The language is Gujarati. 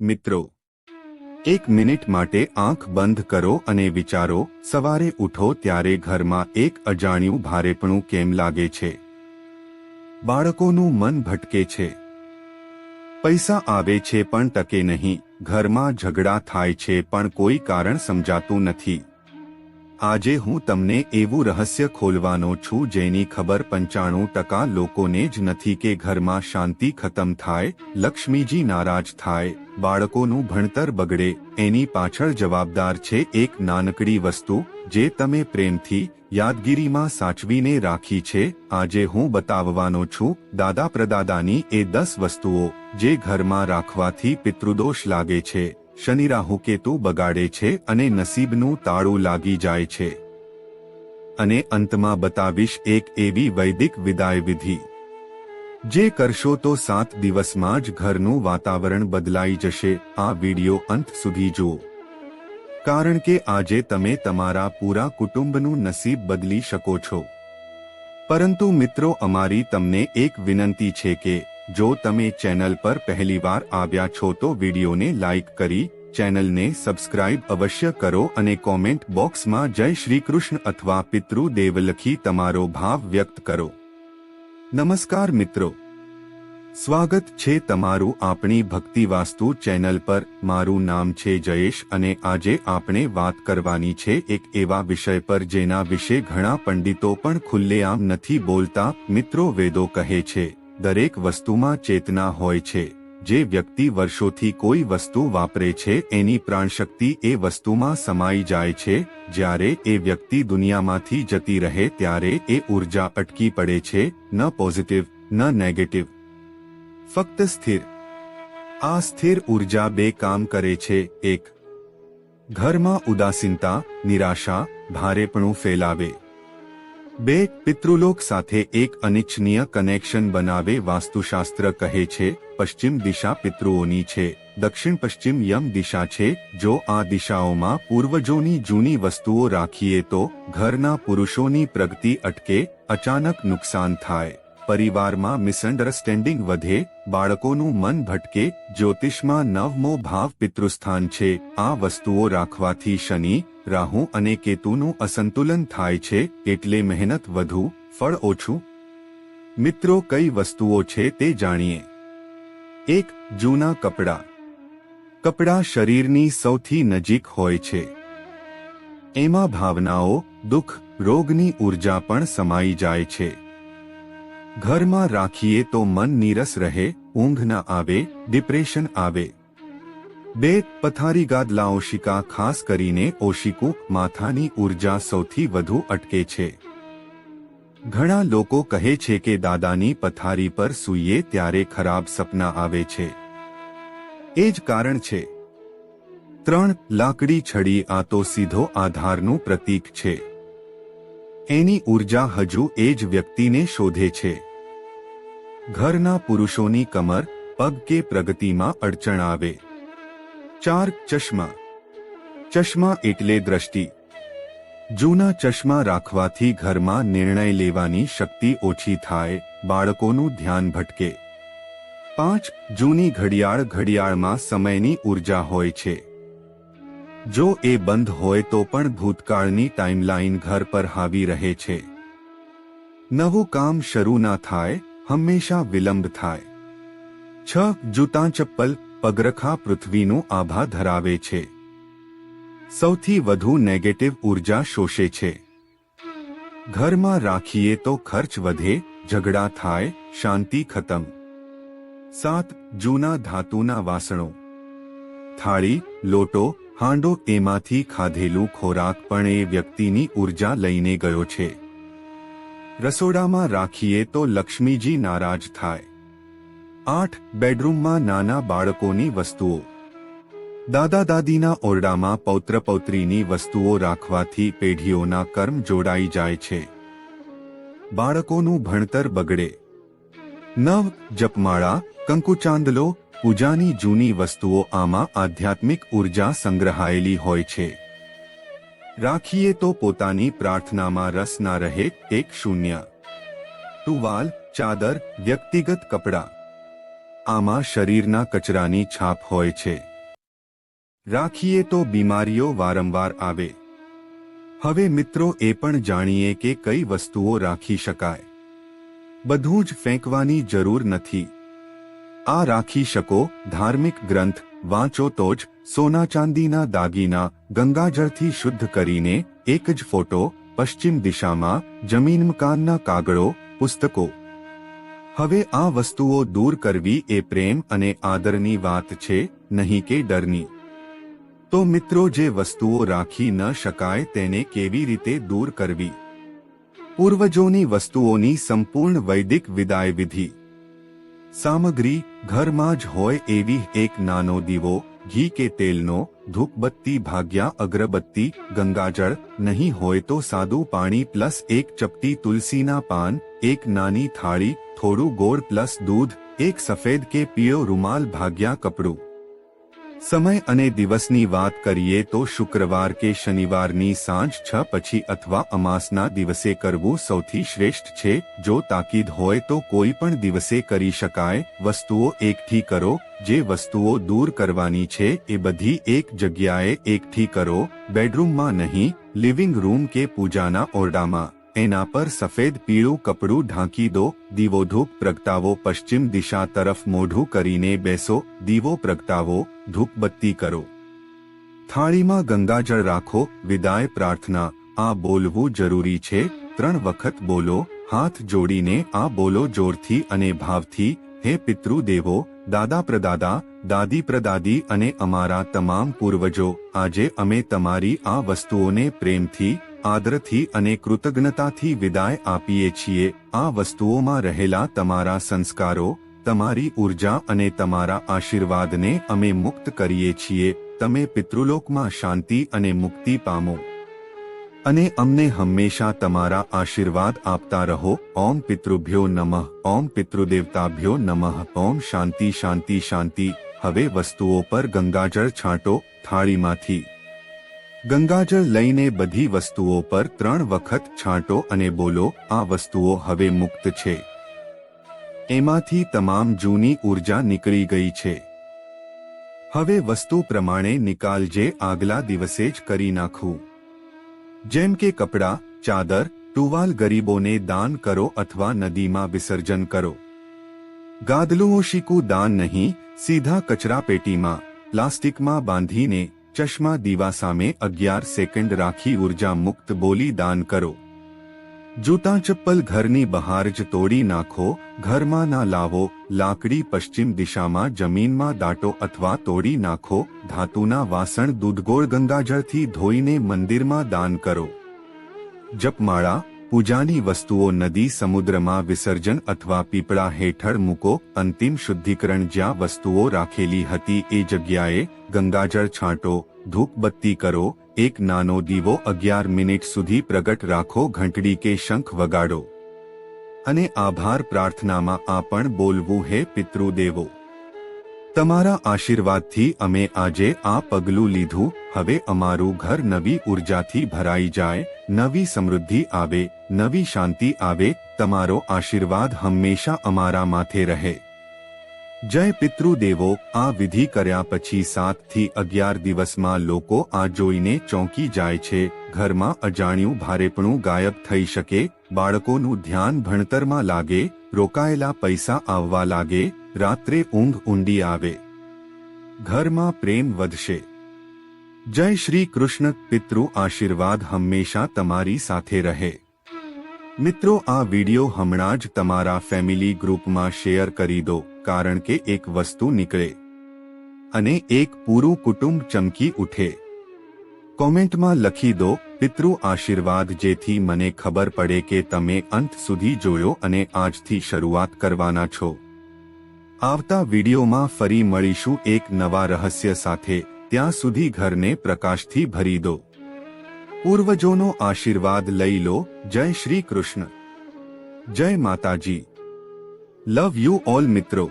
મિત્રો, એક મિનિટ માટે આંખ બંધ કરો અને વિચારો, સવારે ઉઠો ત્યારે ઘરમાં એક અજાણ્યું ભારેપણું કેમ લાગે છે? બાળકોનું મન ભટકે છે. પૈસા આવે છે પણ ટકે નહીં, ઘરમાં ઝઘડા થાય છે પણ કોઈ કારણ સમજાતું નથી. આજે હું તમને એવું રહસ્ય ખોલવાનો છું જેની ખબર પંચાણું ટકા લોકોને જ નથી કે ઘરમાં શાંતિ ખતમ થાય, લક્ષ્મીજી નારાજ થાય, બાળકોનું ભણતર બગડે, એની પાછળ જવાબદાર છે એક નાનકડી વસ્તુ, જે તમે પ્રેમથી, યાદગીરીમાં સાચવીને રાખી છે, આજે હું બતાવવાનો છું દાદા પ્રદાદાની એ દસ વસ્તુઓ, જે ઘરમાં રાખવાથી પિતૃદોષ લાગે છે. શનિ રાહુ કેતુ બગાડે છે અને નસીબનું તાળું લાગી જાય છે. અને અંતમાં બતાવીશ એક એવી વૈદિક વિદાય વિધિ. જે કરશો તો સાત દિવસમાં જ ઘરનું વાતાવરણ બદલાઈ જશે. આ વિડિયો અંત સુધી જુઓ. કારણ કે આજે તમે તમારા પૂરા કુટુંબનું નસીબ બદલી શકો છો. પરંતુ મિત્રો, અમારી તમને એક વિનંતી છે કે, જો તમે ચેનલ પર પહેલીવાર આવ્યા છો તો વિડીયોને લાઇક કરી ચેનલને સબસ્ક્રાઇબ અવશ્ય કરો અને કોમેન્ટ બોક્સમાં જય શ્રી કૃષ્ણ અથવા પિતૃદેવ લખી તમારો ભાવ વ્યક્ત કરો. નમસ્કાર મિત્રો. સ્વાગત છે તમારું આપણી ભક્તિ વાસ્તુ ચેનલ પર. મારું નામ છે જયેશ અને આજે આપણે વાત કરવાની છે એક એવા વિષય પર જેના વિશે ઘણા પંડિતો પણ ખુલ્લેઆમ નથી બોલતા. મિત્રો વેદો કહે છે, દરેક વસ્તુમાં ચેતના હોય છે. જે વ્યક્તિ વર્ષોથી કોઈ વસ્તુ વાપરે છે, એની પ્રાણશક્તિ એ વસ્તુમાં સમાઈ જાય છે, જ્યારે એ વ્યક્તિ દુનિયામાંથી જતી રહે ત્યારે એ ઊર્જા અટકી પડે છે, ન પોઝિટિવ ન નેગેટિવ ફક્ત સ્થિર. આ સ્થિર ઊર્જા બે કામ કરે છે, એક. ઘરમાં ઉદાસીનતા, નિરાશા, ભારેપણું ફેલાવે. બે પિતૃલોક સાથે એક અનિચ્છનીય કનેક્શન બનાવે વાસ્તુશાસ્ત્ર કહે છે, પશ્ચિમ દિશા પિતૃઓની છે, દક્ષિણ પશ્ચિમ યમ દિશા છે, જો આ દિશાઓમાં પૂર્વજોની જૂની વસ્તુઓ રાખીએ તો ઘરના પુરુષોની પ્રગતિ અટકે, અચાનક નુકસાન થાય. પરિવારમાં મિસઅન્ડરસ્ટેન્ડિંગ વધે, બાળકોનું મન ભટકે, જ્યોતિષમાં નવમો ભાવ પિતૃસ્થાન છે, આ વસ્તુઓ રાખવાથી શનિ, રાહુ અને કેતુનું અસંતુલન થાય છે, એટલે મહેનત વધુ, ફળ ઓછું. મિત્રો કઈ વસ્તુઓ છે તે જાણીએ. એક, જૂના કપડાં. કપડાં શરીરની સૌથી નજીક હોય છે. એમાં ભાવનાઓ, દુઃખ, રોગની ઊર્જા પણ સમાઈ જાય છે. ઘરમાં રાખીએ તો મન નીરસ રહે, ઊંઘ ન આવે ડિપ્રેશન આવે. બે, પથારી ગાદલા ઓશિકા ખાસ કરીને ઓશિકુ માથાની ઊર્જા સૌથી વધુ અટકે છે. ઘણા લોકો કહે છે કે દાદાની પથારી પર સૂઈએ ત્યારે ખરાબ સપના આવે છે. એ જ કારણ છે. ત્રણ, લાકડી છડી આ તો સીધો આધારનું પ્રતીક છે. એની ઊર્જા હજુ એ જ વ્યક્તિને શોધે છે. ઘરના પુરુષોની કમર પગ કે પ્રગતિમાં અડચણ આવે. ચાર ચશ્મા. ચશ્મા એટલે દ્રષ્ટિ. જૂના ચશ્મા રાખવાથી ઘરમાં નિર્ણય લેવાની શક્તિ ઓછી થાય, બાળકોનું ધ્યાન ભટકે. પાંચ, જૂની ઘડિયાળ ઘડિયાળમાં સમયની ઊર્જા હોય છે. જો એ બંધ હોય તો પણ ભૂતકાળની ટાઈમલાઈન ઘર પર હાવી રહે છે. નવું કામ શરૂ ના થાય હંમેશા વિલંબ થાય. છ જૂતા ચપ્પલ પગરખા પૃથ્વીનું આભા ધરાવે છે. સૌથી વધુ નેગેટિવ ઊર્જા શોષે છે. ઘરમાં રાખીએ તો ખર્ચ વધે, ઝઘડા થાય, શાંતિ ખતમ. સાત જૂના ધાતુના વાસણો. થાળી, લોટો, હાંડો એમાંથી ખાધેલું ખોરાક પણ એ વ્યક્તિની ઊર્જા લઈને ગયો છે. રસોડામાં રાખીએ તો લક્ષ્મીજી નારાજ થાય. આઠ, બેડરૂમમાં નાના બાળકોની વસ્તુઓ. દાદા દાદીના ઓરડામાં પૌત્ર પૌત્રીની વસ્તુઓ રાખવાથી પેઢીઓના કર્મ જોડાઈ જાય છે. બાળકોનું ભણતર બગડે. નવ, જપમાળા, કંકુચાંદલો, પૂજાની જૂની વસ્તુઓ આમાં આધ્યાત્મિક ઊર્જા સંગ્રહાયેલી હોય છે. રાખીએ તો પોતાની પ્રાર્થનામાં રસ ના રહે, એક શૂન્ય. ટુવાલ, ચાદર, વ્યક્તિગત કપડાં. આમાં શરીરના કચરાની છાપ હોય છે. રાખીએ તો બીમારીઓ વારંવાર આવે. હવે મિત્રો એ પણ જાણીએ કે કઈ વસ્તુઓ રાખી શકાય. બધું જ ફેંકવાની જરૂર નથી. આ રાખી શકો ધાર્મિક ગ્રંથ વાંચો તો જ સોના ચાંદીના દાગીના ગંગાજળથી શુદ્ધ કરીને એક જ ફોટો પશ્ચિમ દિશામાં જમીન મકાનના કાગળો, પુસ્તકો. હવે આ વસ્તુઓ દૂર કરવી એ પ્રેમ અને આદરની વાત છે, નહીં કે ડરની. તો મિત્રો જે વસ્તુઓ રાખી ન શકાય તેને કેવી રીતે દૂર કરવી? પૂર્વજોની વસ્તુઓની સંપૂર્ણ વૈદિક વિદાય વિધિ. સામગ્રી ઘરમાં જ હોય એવી એક નાનો દીવો, ઘી કે તેલનો, ધૂપબત્તી ભાગ્યા અગરબત્તી, ગંગાજળ, નહીં હોય તો સાદું પાણી પ્લસ એક ચપટી તુલસીના પાન, એક નાની થાળી, થોડું ગોળ પ્લસ દૂધ, એક સફેદ કે પીળો રૂમાલ ભાગ્યા કપડું. સમય અને દિવસની વાત કરીએ તો શુક્રવાર કે શનિવારની સાંજ છ પછી અથવા અમાસના દિવસે કરવું સૌથી શ્રેષ્ઠ છે. જો તાકીદ હોય તો કોઈ પણ દિવસે કરી શકાય. વસ્તુઓ એકઠી કરો. જે વસ્તુઓ દૂર કરવાની છે એ બધી એક જગ્યાએ એકઠી કરો. બેડરૂમમાં નહીં, લિવિંગ રૂમ કે પૂજાના ઓરડામાં. એના પર સફેદ પીળું કપડું ઢાંકી દો, દીવો ધૂપ પ્રગટાવો, પશ્ચિમ દિશા તરફ મોઢું કરીને બેસો, દીવો પ્રગટાવો, ધૂપબત્તી કરો. થાળીમાં ગંગાજળ રાખો, વિદાય પ્રાર્થના, આ બોલવું જરૂરી છે, ત્રણ વખત બોલો, હાથ જોડીને આ બોલો જોરથી અને ભાવથી, હે પિતૃદેવો, દાદા પ્રદાદા, દાદી પ્રદાદી અને અમારા તમામ પૂર્વજો, આજે અમે તમારી આ વસ્તુઓને પ્રેમથી આદરથી અને કૃતજ્ઞતાથી વિદાય આપીએ છીએ. આ વસ્તુઓમાં રહેલા તમારા સંસ્કારો, તમારી ઊર્જા અને તમારા આશીર્વાદને અમે મુક્ત કરીએ છીએ. તમે પિતૃલોકમાં શાંતિ અને મુક્તિ પામો. અને અમને હંમેશા તમારા આશીર્વાદ આપતા રહો. ઓમ પિતૃભ્યો નમઃ. ઓમ પિતૃદેવતાભ્યો નમઃ. ઓમ શાંતિ શાંતિ શાંતિ. હવે વસ્તુઓ પર ગંગાજળ છાંટો, થાળીમાંથી. ગંગાજળ લઈને બધી વસ્તુઓ પર ત્રણ વખત છાંટો અને બોલો, આ વસ્તુઓ હવે મુક્ત છે. એમાંથી તમામ જૂની ઊર્જા નીકળી ગઈ છે. હવે વસ્તુ પ્રમાણે નિકાલ જે આગલા દિવસે જ કરી નાખવું જેમ કે કપડાં, ચાદર, ટુવાલ ગરીબોને દાન કરો અથવા નદીમાં વિસર્જન કરો. ગાદલું શીકું દાન નહીં, સીધા કચરા પેટીમાં પ્લાસ્ટિકમાં બાંધીને ચશ્મા દીવા સામે અગિયાર સેકન્ડ રાખી ઊર્જા મુક્ત બોલી દાન કરો જૂતા ચપ્પલ ઘરની બહાર જ તોડી નાખો ઘરમાં ના લાવો લાકડી પશ્ચિમ દિશામાં જમીનમાં દાટો અથવા તોડી નાખો ધાતુના વાસણ દૂધગોળ ગંગાજળથી ધોઈને મંદિરમાં દાન કરો જપમાળા પૂજાની વસ્તુઓ નદી સમુદ્રમાં વિસર્જન અથવા પીપળા હેઠળ મૂકો, અંતિમ શુદ્ધિકરણ જ્યાં વસ્તુઓ રાખેલી હતી એ જગ્યાએ ગંગાજળ છાંટો, ધૂપબત્તી કરો, એક નાનો દીવો અગિયાર મિનિટ સુધી પ્રગટ રાખો, ઘંટડી કે શંખ વગાડો. અને આભાર પ્રાર્થનામાં આ પણ બોલવું હે પિતૃદેવો. તમારા આશીર્વાદથી અમે આજે આ પગલું લીધું. હવે અમારું ઘર નવી ઉર્જાથી ભરાઈ જાય, નવી સમૃદ્ધિ આવે, નવી શાંતિ આવે. તમારો આશીર્વાદ હંમેશા અમારા માથે રહે. જય પિતૃદેવો, આ વિધિ કર્યા પછી સાતથી અગિયાર દિવસમાં લોકો આ જોઈને ચોંકી જાય છે. ઘરમાં અજાણ્યું ભારેપણું ગાયબ થઈ શકે, બાળકોનું ધ્યાન ભણતરમાં લાગે, રોકાયેલા પૈસા આવવા લાગે રાત્રે ઊંઘ ઊંડી આવે. ઘરમાં પ્રેમ વધશે. જય શ્રી કૃષ્ણ, પિતૃ આશીર્વાદ હંમેશા તમારી સાથે રહે. મિત્રો, આ વિડિયો હમણાં જ તમારા ફેમિલી ગ્રુપમાં શેર કરી દો, કારણ કે એક વસ્તુ નીકળે. અને એક પૂરું કુટુંબ ચમકી ઉઠે. કોમેન્ટમાં લખી દો, પિતૃ આશીર્વાદ જેથી મને ખબર પડે કે તમે અંત સુધી જોયો અને આજથી શરૂઆત કરવાના છો. આવતા વિડીયોમાં ફરી મળીશું એક નવા રહસ્ય સાથે. ત્યાં સુધી ઘરને પ્રકાશથી ભરી દો. પૂર્વજોનો આશીર્વાદ લઈ લો. જય શ્રી કૃષ્ણ. જય માતાજી. લવ યુ ઓલ મિત્રો.